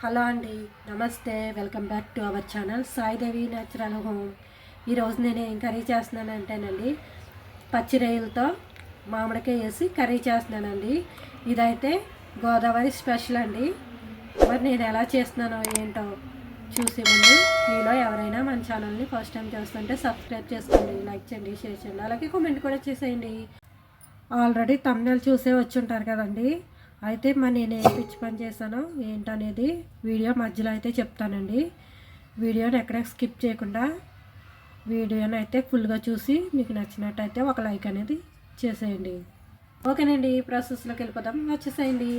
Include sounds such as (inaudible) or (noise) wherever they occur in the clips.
Hello అండి నమస్తే. Welcome back to our channel Saidevi natural home. ఈరోజు నేను ఏం కర్రీ చేస్తున్నానంటేనండి పచ్చి రొయ్యలతో మామిడికాయ వేసి కర్రీ చేస్తున్నానండి. ఇదైతే గోదావరి స్పెషల్ అండి. మరి నేను ఎలా చేస్తున్నానో ఏంటో చూసి ముందు మీలో ఎవరైనా మన ఛానల్ని ఫస్ట్ టైం చూస్తుంటే సబ్స్క్రైబ్ చేసుకోండి లైక్ చేయండి షేర్ చేయండి అలాగే కామెంట్ కూడా చేసేయండి. ఆల్రెడీ తమ్నెల్ చూసే వచ్చి ఉంటారు కదండి. అయితే మరి నేను ఏం పిచ్చి పని చేశానో ఏంటనేది వీడియో మధ్యలో అయితే చెప్తానండి. వీడియోని ఎక్కడ స్కిప్ చేయకుండా వీడియోని అయితే ఫుల్గా చూసి మీకు నచ్చినట్టయితే ఒక లైక్ అనేది చేసేయండి. ఓకేనండి ప్రాసెస్లోకి వెళ్ళిపోదాం. వచ్చేసేయండి.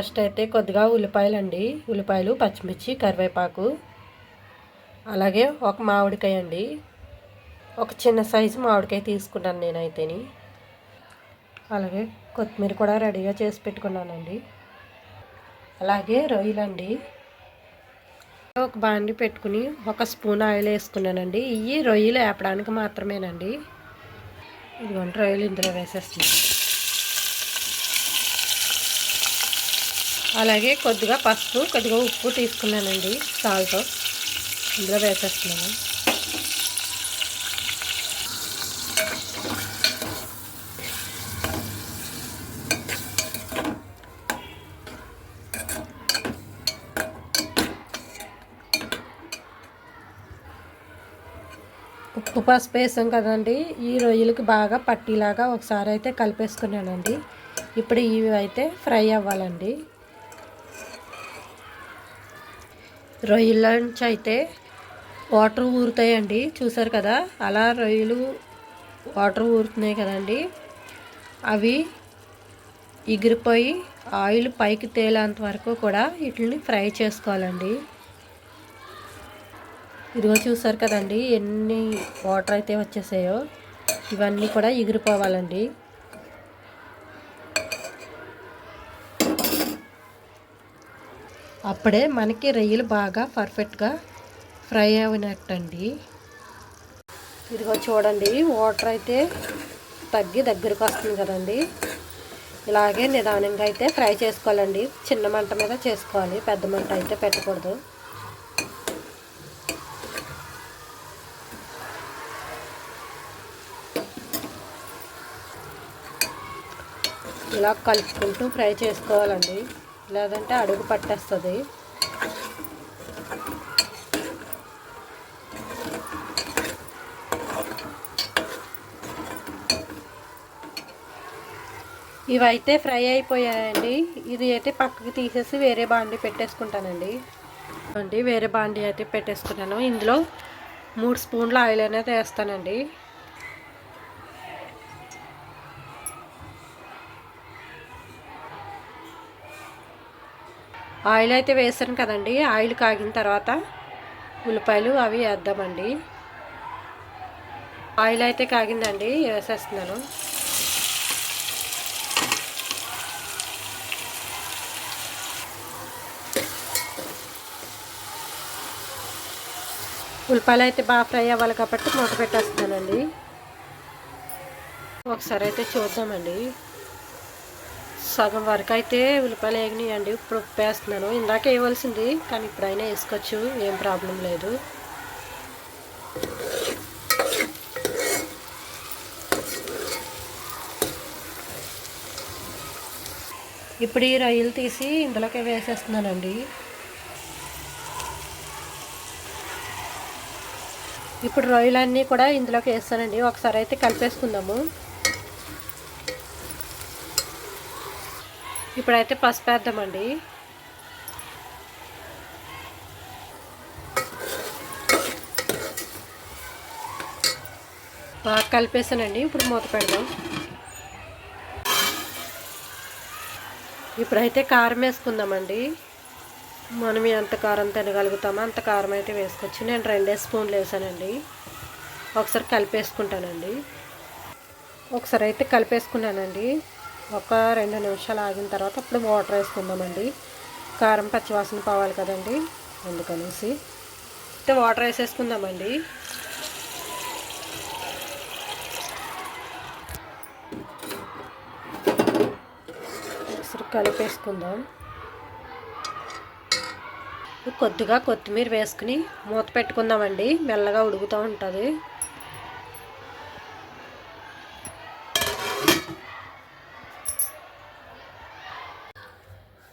ఫస్ట్ అయితే కొద్దిగా ఉల్లిపాయలు అండి ఉల్లిపాయలు పచ్చిమిర్చి కరివేపాకు అలాగే ఒక మామిడికాయ అండి. ఒక చిన్న సైజు మామిడికాయ తీసుకున్నాను నేనైతేని. అలాగే కొత్తిమీర కూడా రెడీగా చేసి పెట్టుకున్నానండి. అలాగే రొయ్యలండి. ఒక బాండి పెట్టుకుని ఒక స్పూన్ ఆయిల్ వేసుకున్నానండి. ఇవి రొయ్యలు వేపడానికి మాత్రమేనండి. ఇదిగోండి రొయ్యలు ఇందులో వేసేస్తున్నాను. అలాగే కొద్దిగా పసుపు కొద్దిగా ఉప్పు తీసుకున్నానండి సాల్ట్. ఇందులో వేసేస్తున్నాను. ఉప్పు పసుపు వేసాం కదండి. ఈ రొయ్యలకి బాగా పట్టిలాగా ఒకసారి అయితే కలిపేసుకున్నానండి. ఇప్పుడు ఇవి అయితే ఫ్రై అవ్వాలండి. రొయ్యల నుంచి అయితే వాటర్ ఊరుతాయండి. చూసారు కదా? అలా రొయ్యలు వాటర్ ఊరుతున్నాయి కదండి. అవి ఎగిరిపోయి ఆయిల్ పైకి తేలేంత వరకు కూడా వీటిని ఫ్రై చేసుకోవాలండి. ఇదిగో చూసారు కదండి ఎన్ని వాటర్ అయితే వచ్చేసాయో ఇవన్నీ కూడా ఎగిరిపోవాలండి. అప్పుడే మనకి రొయ్యలు బాగా పర్ఫెక్ట్గా ఫ్రై అయినట్టండి. ఇదిగో చూడండి వాటర్ అయితే తగ్గి దగ్గరికి వస్తుంది కదండి. ఇలాగే నిదానంగా అయితే ఫ్రై చేసుకోవాలండి. చిన్న మంట మీద చేసుకోవాలి పెద్ద మంట అయితే పెట్టకూడదు. ఇలా కలుపుకుంటూ ఫ్రై చేసుకోవాలండి. లేదంటే అడుగు పట్టేస్తుంది. ఇవైతే ఫ్రై అయిపోయాయండి. ఇది అయితే పక్కకి తీసేసి వేరే బాండి పెట్టేసుకుంటానండి. అండి వేరే బాండి అయితే పెట్టేసుకున్నాను. ఇందులో మూడు స్పూన్ల ఆయిల్ అనేది వేస్తానండి. ఆయిల్ అయితే వేసాను కదండి. ఆయిల్ కాగిన తర్వాత ఉల్లిపాయలు అవి వేద్దామండి. ఆయిల్ అయితే కాగిందండి. వేసేస్తున్నాను. ఉల్లిపాయలు అయితే బాగా ఫ్రై అవ్వాలి కాబట్టి మూత పెట్టేస్తున్నానండి. ఒకసారి అయితే చూద్దామండి. సగం వరకు అయితే ఉల్లిపాయలు వేగినాయండి. ఇప్పుడు ఉప్పు వేస్తున్నాను ఇందాక వేయవలసింది కానీ ఇప్పుడైనా వేసుకోవచ్చు. ఏం ప్రాబ్లం లేదు. ఇప్పుడు ఈ రొయ్యలు తీసి ఇందులోకి వేసేస్తున్నానండి. ఇప్పుడు రొయ్యలన్నీ కూడా ఇందులోకి వేస్తానండి. ఒకసారి అయితే కలిపేసుకుందాము. ఇప్పుడైతే పసుపు వేద్దామండి బాగా కలిపేసానండి. ఇప్పుడు మూత పెడదాం. ఇప్పుడైతే కారం వేసుకుందామండి. మనం ఎంత కారం తినగలుగుతామో అంత కారం అయితే వేసుకోవచ్చు. నేను రెండే స్పూన్లు వేసానండి. ఒకసారి కలిపేసుకుంటానండి. ఒకసారి అయితే కలిపేసుకున్నానండి. ఒక రెండు నిమిషాలు ఆగిన తర్వాత అప్పుడు వాటర్ వేసుకుందామండి. కారం పచ్చివాసన పోవాలి కదండి. అందుకనేసి అయితే వాటర్ వేసేసుకుందామండి. ఒకసారి కలిపేసుకుందాం. కొద్దిగా కొత్తిమీర వేసుకుని మూత పెట్టుకుందామండి. మెల్లగా ఉడుకుతూ ఉంటుంది.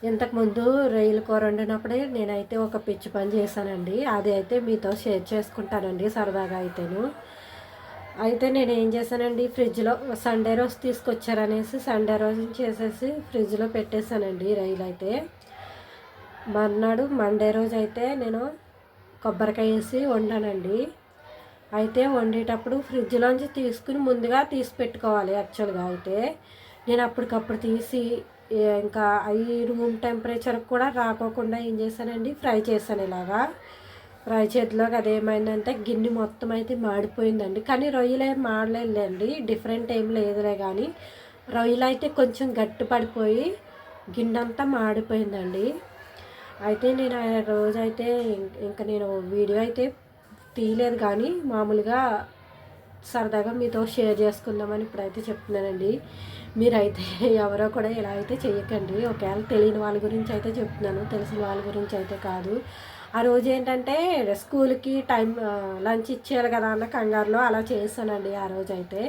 ఇంతకుముందు రొయ్యల కూర వండినప్పుడే నేనైతే ఒక పిచ్చి పని చేశానండి. అది అయితే మీతో షేర్ చేసుకుంటానండి సరదాగా అయితేను. అయితే నేను ఏం చేశానండి ఫ్రిడ్జ్లో సండే రోజు తీసుకొచ్చారనేసి సండే రోజు చేసేసి ఫ్రిడ్జ్లో పెట్టేశానండి రైలు అయితే మర్నాడు మండే రోజు అయితే నేను కొబ్బరికాయ వేసి వండానండి. అయితే వండేటప్పుడు ఫ్రిడ్జ్లోంచి తీసుకుని ముందుగా తీసి పెట్టుకోవాలి యాక్చువల్గా అయితే. నేను అప్పటికప్పుడు తీసి ఇంకా అవి రూమ్ టెంపరేచర్ కూడా రాకోకుండా ఏం చేశానండి? ఫ్రై చేశాను ఇలాగా. ఫ్రై చేతిలోకి అదేమైందంటే గిన్నె మొత్తం అయితే మాడిపోయిందండి. కానీ రొయ్యలు ఏం మాడలేదండి డిఫరెంట్ ఏం లేదులే కానీ రొయ్యలు అయితే కొంచెం గట్టి పడిపోయి గిన్నె అంతా మాడిపోయిందండి. అయితే నేను ఆ రోజైతే ఇంకా నేను వీడియో అయితే తీయలేదు కానీ మామూలుగా సరదాగా మీతో షేర్ చేసుకుందామని ఇప్పుడైతే చెప్తున్నానండి. మీరైతే (laughs) ఎవరో కూడా ఇలా అయితే చేయకండి. ఒకవేళ తెలియని వాళ్ళ గురించి అయితే చెప్తున్నాను. తెలిసిన వాళ్ళ గురించి అయితే కాదు. ఆ రోజు ఏంటంటే స్కూల్కి టైం లంచ్ ఇచ్చారు కదా అన్న కంగారులో అలా చేస్తానండి ఆ రోజు అయితే.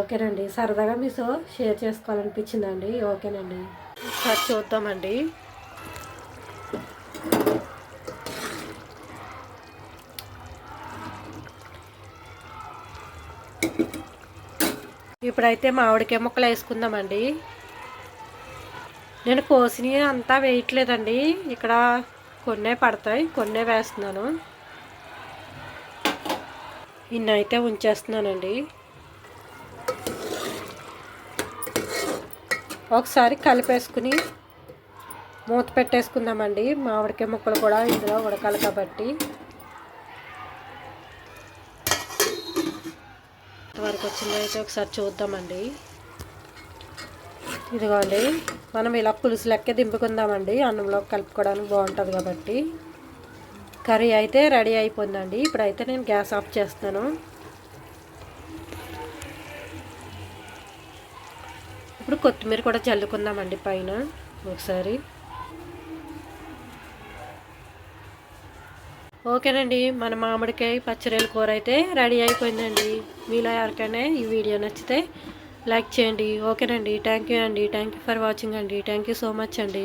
ఓకేనండి. సరదాగా మీతో షేర్ చేసుకోవాలనిపించిందండి. ఓకేనండి. ఒకసారి చూద్దామండి. ఇప్పుడైతే మామిడికాయ ముక్కలు వేసుకుందామండి. నేను కోసినవి అంతా వేయట్లేదండి. ఇక్కడ కొన్నే పడతాయి కొన్నే వేస్తున్నాను. ఇన్నైతే ఉంచేస్తున్నానండి. ఒకసారి కలిపేసుకుని మూత పెట్టేసుకుందామండి. మామిడికాయ ముక్కలు కూడా ఇందులో ఉడకాలి కాబట్టి. వరకు వచ్చిందో అయితే ఒకసారి చూద్దామండి. ఇదిగోండి మనం ఇలా పులుసు లెక్క దింపుకుందామండి. అన్నంలో కలుపుకోవడానికి బాగుంటుంది కాబట్టి. కర్రీ అయితే రెడీ అయిపోయిందండి. ఇప్పుడైతే నేను గ్యాస్ ఆఫ్ చేస్తాను. ఇప్పుడు కొత్తిమీర కూడా చల్లుకుందామండి పైన. ఒకసారి ఓకేనండి మన మామిడికాయ పచ్చరేల కూర అయితే రెడీ అయిపోయిందండి. మీలో ఎవరికైనా ఈ వీడియో నచ్చితే లైక్ చేయండి. ఓకేనండి థ్యాంక్ యూ అండి. థ్యాంక్ యూ ఫర్ వాచింగ్ అండి. థ్యాంక్ యూ సో మచ్ అండి.